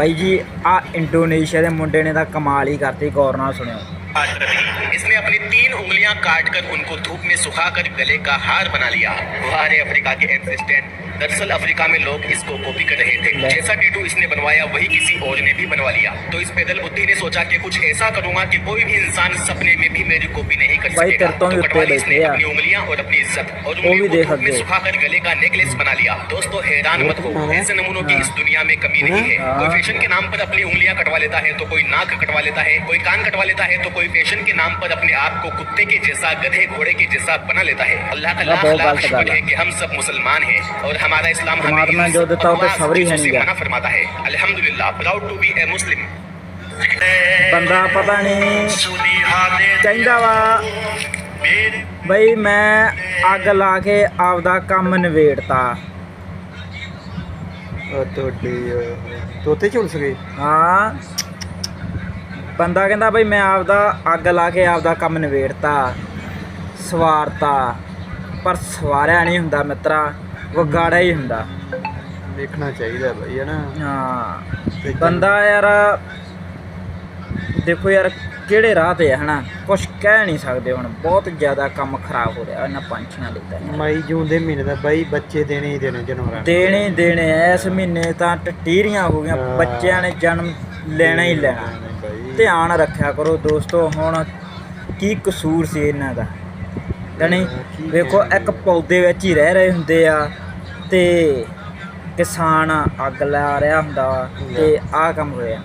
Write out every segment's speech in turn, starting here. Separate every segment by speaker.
Speaker 1: ਬਾਈ ਜੀ ਆ ਇੰਡੋਨੇਸ਼ੀਆ ਦੇ ਮੁੰਡੇ ਨੇ ਤਾਂ ਕਮਾਲ ਹੀ ਕਰਤੀ ਗੌਰ ਨਾਲ ਸੁਣਿਓ
Speaker 2: काट रही इसने अपनी तीन उंगलियां काटकर उनको धूप में सुखाकर गले का हार बना लिया वारे अफ्रीका के एंसेस्टेंट दरअसल अफ्रीका में लोग इसको कॉपी कर रहे थे। जैसा टेटू इसने बनवाया वही किसी और ने भी बनवा लिया। तो इस पैदल बुद्धि ने सोचा कि कुछ ऐसा करूँगा कि कोई भी इंसान सपने में भी मेरी कॉपी नहीं कर सकेगा। तो कटवाली इसने अपनी उंगलियाँ और अपनी इज़्ज़त और
Speaker 1: वो भी
Speaker 2: उंगलियों को
Speaker 1: देख
Speaker 2: धूप में सुखाकर गले का नेकलेस बना लिया। दोस्तों हैरान मत हो। ऐसे नमूनों की इस दुनिया में कमी नहीं है।
Speaker 1: हाँ।
Speaker 2: कोई फ़ैशन के नाम पर अपनी उंगलियाँ कटवा लेता है तो कोई नाक कटवा लेता है कोई कान कटवा लेता है तो कोई फ़ैशन के नाम पर अपने आप को कुत्ते के जैसा गधे घोड़े के जैसा बना लेता है। अल्लाह का
Speaker 1: हाँ,
Speaker 2: है कि हम सब मुसलमान हैं और हमारा इस्लाम हमें
Speaker 1: परमात्मा
Speaker 2: इन
Speaker 1: जो
Speaker 2: सब
Speaker 1: देता है, वो तो
Speaker 2: बकवास
Speaker 1: सबरी है
Speaker 2: चीजों से
Speaker 1: नहीं
Speaker 2: मना फरमाता है अल्हम्दुलिल्लाह proud to be a Muslim
Speaker 1: ਬੰਦਾ ਪਤਾ ਨਹੀਂ ਕਹਿੰਦਾ ਵਾ ਬਈ ਮੈਂ ਅੱਗ ਲਾ ਕੇ ਆਪਦਾ ਕੰਮ ਨਿਬੇੜਤਾ
Speaker 3: ਉਹ ਤੁਹਾਡੀ ਅਹ, ਤੋਤੇ ਝੁਲਸ ਗਏ
Speaker 1: ਹਾਂ ਬੰਦਾ ਕਹਿੰਦਾ ਬਈ ਮੈਂ ਆਪਦਾ ਅੱਗ ਲਾ ਕੇ ਆਪਦਾ ਕੰਮ ਨਿਬੇੜਤਾ ਸਵਾਰਤਾ ਪਰ ਸਵਾਰਿਆ ਨਹੀਂ ਹੁੰਦਾ ਮਿੱਤਰਾ ਵਿਗਾੜਿਆ ਹੀ ਹੁੰਦਾ।
Speaker 3: ਦੇਖਣਾ ਚਾਹੀਦਾ ਬਈ ਹੈ ਨਾ?
Speaker 1: ਹਾਂ। ਬੰਦਾ ਯਾਰ ਦੇਖੋ ਯਾਰ ਕਿਹੜੇ ਰਾਹ ਤੇ ਹੈ ਹਨਾ ਕੁਝ ਕਹਿ ਨਹੀਂ ਸਕਦੇ ਹੁਣ ਬਹੁਤ ਜ਼ਿਆਦਾ ਕੰਮ ਖਰਾਬ ਹੋ ਰਿਹਾ ਇਹਨਾਂ ਪੰਛੀਆਂ ਲਈ ਤਾਂ।
Speaker 3: ਮਈ ਜੂਨ ਦੇ ਮਹੀਨੇ ਦਾ ਬਈ ਬੱਚੇ ਦੇਣੇ ਹੀ ਦੇਣੇ ਜਾਨਵਰਾਂ।
Speaker 1: ਦੇਣੇ ਦੇਣੇ ਇਸ ਮਹੀਨੇ ਤਾਂ ਟਟੀਰੀਆਂ ਹੋ ਗਈਆਂ। ਬੱਚਿਆਂ ਨੇ ਜਨਮ ਲੈਣਾ ਹੀ ਲੈਣਾ। ਧਿਆਨ ਰੱਖਿਆ ਕਰੋ ਦੋਸਤੋ ਹੁਣ ਕੀ ਕਸੂਰ ਸੀ ਇਹਨਾਂ ਦਾ? ਜਾਣੀ ਵੇਖੋ ਇੱਕ ਪੌਦੇ ਵਿੱਚ ਹੀ ਰਹਿ ਰਹੇ ਹੁੰਦੇ ਆ ਤੇ ਕਿਸਾਨ ਅੱਗ ਲਾ ਰਿਹਾ ਹੁੰਦਾ ਵਾ ਤੇ ਆਹ ਕੰਮ ਹੋਇਆ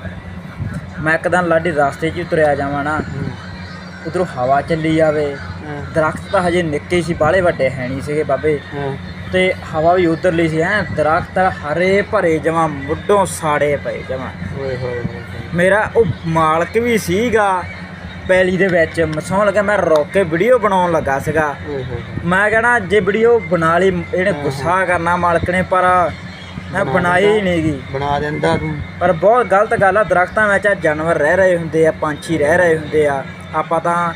Speaker 1: ਮੈਂ ਇੱਕਦਮ ਲਾਡੀ ਰਸਤੇ 'ਚ ਹੀ ਤੁਰਿਆ ਜਾਵਾਂ ਨਾ ਉਧਰੋਂ ਹਵਾ ਚੱਲੀ ਜਾਵੇ ਦਰਖਤ ਤਾਂ ਹਜੇ ਨਿੱਕੇ ਸੀ ਬਾਲੇ ਵੱਡੇ ਹੈ ਨਹੀਂ ਸੀਗੇ ਬਾਬੇ। ਤੇ ਹਵਾ ਵੀ ਉਧਰਲੀ ਸੀ ਐ ਦਰਖਤ ਹਰੇ ਭਰੇ ਜਮਾ ਮੁੱਢੋਂ ਸਾੜੇ ਪਏ ਜਮਾ
Speaker 3: ਓਏ ਹੋਏ।
Speaker 1: ਮੇਰਾ ਉਹ ਮਾਲਕ ਵੀ ਸੀਗਾ ਪੈਲੀ ਦੇ ਵਿੱਚ ਮਸੌਂ ਲੱਗਾ ਮੈਂ ਰੋਕ ਕੇ ਵੀਡੀਓ ਬਣਾਉਣ ਲੱਗਾ ਸੀਗਾ। ਮੈਂ ਕਹਣਾ ਜੇ ਵੀਡੀਓ ਬਣਾ ਲਈ ਇਹਨੇ ਗੁੱਸਾ ਕਰਨਾ ਮਾਲਕ ਨੇ ਪਰ ਮੈਂ
Speaker 3: ਬਣਾ
Speaker 1: ਬਣਾਈ ਹੀ। ਨਹੀਂ ਗੀ।
Speaker 3: ਬਣਾ ਦਿੰਦਾ ਤੂੰ।
Speaker 1: ਪਰ ਬਹੁਤ ਗਲਤ ਗੱਲ ਆ ਦਰਖਤਾਂ ਵਿੱਚ ਜਾਨਵਰ ਰਹਿ ਰਹੇ ਹੁੰਦੇ ਆ ਪੰਛੀ ਰਹਿ ਰਹੇ ਹੁੰਦੇ ਆ। ਆਪਾਂ ਤਾਂ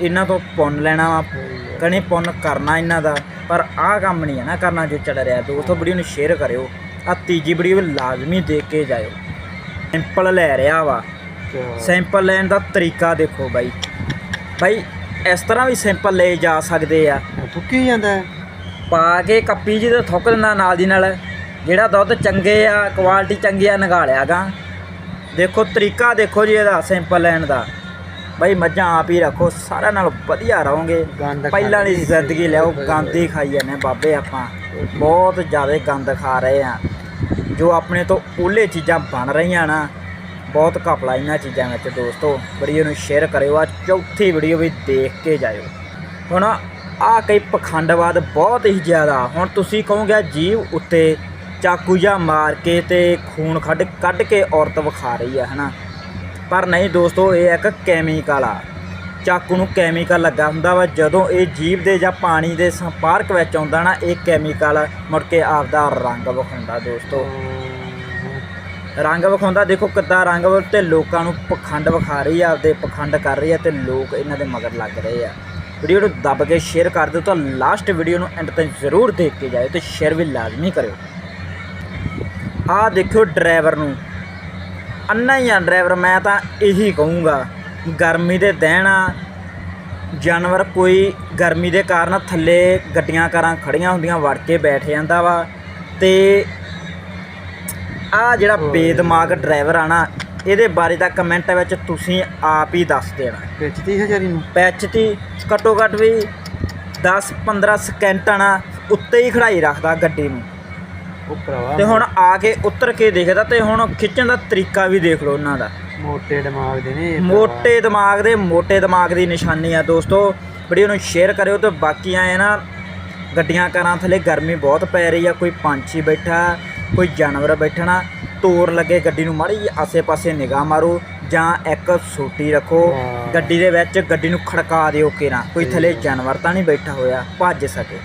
Speaker 1: ਇਹਨਾਂ ਤੋਂ ਪੁੰਨ ਲੈਣਾ ਵਾ ਕਣੀ ਪੁੰਨ ਕਰਨਾ ਇਹਨਾਂ ਦਾ। ਪਰ ਆਹ ਕੰਮ ਨਹੀਂ ਹੈ ਨਾ ਕਰਨਾ ਜੋ ਚੱਲ ਰਿਹਾ। ਦੋਸਤੋ ਵੀਡੀਓ ਨੂੰ ਸ਼ੇਅਰ ਕਰਿਓ। ਆ ਤੀਜੀ ਵੀਡੀਓ ਲਾਜ਼ਮੀ ਦੇਖ ਕੇ ਜਾਇਓ। ਸਿੰਪਲ ਲੈ ਰਿਹਾ ਵਾ। ਸੈਂਪਲ ਲੈਣ ਦਾ ਤਰੀਕਾ ਦੇਖੋ ਬਾਈ। ਬਾਈ ਇਸ ਤਰ੍ਹਾਂ ਵੀ ਸੈਂਪਲ ਲਏ ਜਾ ਸਕਦੇ ਆ।
Speaker 3: ਥੁੱਕੀ ਜਾਂਦਾ ਹੈ।
Speaker 1: ਪਾ ਕੇ ਕੱਪੀ ਜੀ ਤੇ ਥੁੱਕ ਦਿੰਦਾ ਨਾਲ ਦੀ ਨਾਲ। ਜਿਹੜਾ ਦੁੱਧ ਚੰਗੇ ਆ ਕੁਆਲਿਟੀ ਚੰਗੀ ਆ ਨਗਾਲਿਆਗਾ ਦੇਖੋ ਤਰੀਕਾ ਦੇਖੋ ਜੀ ਇਹਦਾ ਸੈਂਪਲ ਲੈਣ ਦਾ। ਬਾਈ ਮੱਝਾਂ ਆਪ ਹੀ ਰੱਖੋ ਸਾਰਿਆਂ ਨਾਲ ਵਧੀਆ ਰਹੋਗੇ। ਪਹਿਲਾਂ
Speaker 3: ਖਾਂਦੇ
Speaker 1: ਜ਼ਿੰਦਗੀ ਲਿਆਓ ਗੰਦ ਹੀ ਖਾਈ ਜਾਂਦੇ ਬਾਬੇ ਆਪਾਂ। ਬਹੁਤ ਜ਼ਿਆਦਾ ਗੰਦ ਖਾ ਰਹੇ ਆ ਜੋ ਆਪਣੇ ਤੋਂ ਉਹਲੇ ਚੀਜ਼ਾਂ ਬਣ ਰਹੀਆਂ ਨਾ ਬਹੁਤ ਘਪਲਾ ਇਹਨਾਂ ਚੀਜ਼ਾਂ ਵਿੱਚ ਦੋਸਤੋ। ਵੀਡੀਓ ਨੂੰ ਸ਼ੇਅਰ ਕਰਿਓ। ਆ ਚੌਥੀ ਵੀਡੀਓ ਵੀ ਦੇਖ ਕੇ ਜਾਇਓ। ਹੁਣ ਆ ਕਈ ਪਖੰਡਵਾਦ ਬਹੁਤ ਹੀ ਜ਼ਿਆਦਾ। ਹੁਣ ਤੁਸੀਂ ਕਹੋਗੇ ਜੀਵ ਉੱਤੇ ਚਾਕੂ ਜਾਂ ਮਾਰ ਕੇ ਤੇ ਖੂਨ ਖੱਡ ਕੱਢ ਕੇ ਔਰਤ ਵਿਖਾ ਰਹੀ ਆ, ਹਨਾ? ਪਰ ਨਹੀਂ ਦੋਸਤੋ, ਇਹ ਇੱਕ ਕੈਮੀਕਲ ਆ। ਚਾਕੂ ਨੂੰ ਕੈਮੀਕਲ ਲੱਗਾ ਹੁੰਦਾ ਵਾ। ਜਦੋਂ ਇਹ ਜੀਵ ਦੇ ਜਾਂ ਪਾਣੀ ਦੇ ਸੰਪਰਕ ਵਿੱਚ ਆਉਂਦਾ ਨਾ, ਇਹ ਕੈਮੀਕਲ ਮੁੜ ਕੇ ਆਪਦਾ ਰੰਗ ਵਿਖਾਉਂਦਾ ਦੋਸਤੋ। ਰੰਗ ਵਿਖਾਉਂਦਾ, ਦੇਖੋ ਕਿੱਦਾਂ ਰੰਗ ਵਿ- ਤੇ ਲੋਕਾਂ ਨੂੰ ਪਖੰਡ ਵਿਖਾ ਰਹੀ ਆ, ਆਪਦੇ ਪਖੰਡ ਕਰ ਰਹੀ ਆ ਤੇ ਲੋਕ ਇਹਨਾਂ ਦੇ ਮਗਰ ਲੱਗ ਰਹੇ ਆ। ਵੀਡੀਓ ਨੂੰ ਦੱਬ ਕੇ ਸ਼ੇਅਰ ਕਰ ਦਿਓ ਤਾਂ ਲਾਸਟ ਵੀਡੀਓ ਨੂੰ ਐਂਡ ਤੱਕ ਜ਼ਰੂਰ ਦੇਖ ਕੇ ਜਾਇਓ ਤੇ ਸ਼ੇਅਰ ਵੀ ਲਾਜ਼ਮੀ ਕਰਿਓ। ਆਹ ਦੇਖਿਓ ਡਰਾਈਵਰ ਨੂੰ। ਅੰਨਾ ਹੀ ਆ ਡਰਾਈਵਰ ਮੈਂ ਤਾਂ ਇਹੀ ਕਹੂੰਗਾ, ਗਰਮੀ ਦੇ ਦਿਨ ਜਾਨਵਰ ਕੋਈ ਗਰਮੀ ਦੇ ਕਾਰਨ ਥੱਲੇ ਗੱਡੀਆਂ ਕਾਰਾਂ ਖੜੀਆਂ ਹੁੰਦੀਆਂ, ਵੜ ਕੇ ਬੈਠ ਜਾਂਦਾ ਵਾ ਤੇ ਆ ਜਿਹੜਾ ਬੇਦਿਮਾਗ ਡਰਾਈਵਰ ਆ ਨਾ ਇਹਦੇ ਬਾਰੇ ਦਾ ਕਮੈਂਟ ਵਿੱਚ ਤੁਸੀਂ ਆਪ ਹੀ ਦੱਸ ਦੇਣਾ।
Speaker 3: ਵੇਚਦੀ ਹਜ਼ਾਰੀ ਨੂੰ?
Speaker 1: ਪੈਚ ਦੀ ਘੱਟੋ ਘੱਟ ਵੀ 10 15 ਸਕਿੰਟਾਂ ਨਾ ਉੱਤੇ ਹੀ ਖੜਾਈ ਰੱਖਦਾ ਗੱਡੀ ਨੂੰ।
Speaker 3: ਉਹ ਭਰਾਵਾ।
Speaker 1: ਤੇ ਹੁਣ ਆ ਕੇ ਉਤਰ ਕੇ ਦੇਖਦਾ ਤੇ ਹੁਣ ਖਿੱਚਣ ਦਾ ਤਰੀਕਾ ਵੀ ਦੇਖ ਲਓ ਉਹਨਾਂ ਦਾ।
Speaker 3: ਮੋਟੇ ਦਿਮਾਗ ਦੇ ਨੇ ਇਹ ਭਰਾਵਾ।
Speaker 1: ਮੋਟੇ ਦਿਮਾਗ ਦੇ ਮੋਟੇ ਦਿਮਾਗ ਦੀ ਨਿਸ਼ਾਨੀ ਆ ਦੋਸਤੋ। ਵੀਡੀਓ ਨੂੰ ਸ਼ੇਅਰ ਕਰਿਓ ਤੇ ਬਾਕੀ ਆਏ ਨਾ ਗੱਡੀਆਂ ਕਾਰਾਂ ਥੱਲੇ ਗਰਮੀ ਬਹੁਤ ਪੈ ਰਹੀ ਆ ਕੋਈ ਪੰਛੀ ਬੈਠਾ ਕੋਈ ਜਾਨਵਰ ਬੈਠਣਾ ਤੋਰ ਲੱਗੇ ਗੱਡੀ ਨੂੰ ਮਾੜੀ ਜਿਹੀ ਆਸੇ-ਪਾਸੇ ਨਿਗਾਹ ਮਾਰੋ ਜਾਂ ਇੱਕ ਸੋਟੀ ਰੱਖੋ। ਗੱਡੀ ਦੇ ਵਿੱਚ ਗੱਡੀ ਨੂੰ ਖੜਕਾ ਦਿਓ ਕੇਰਾਂ ਕੋਈ ਥੱਲੇ ਜਾਨਵਰ ਤਾਂ ਨਹੀਂ ਬੈਠਾ ਹੋਇਆ? ਭੱਜ ਸਕੇ।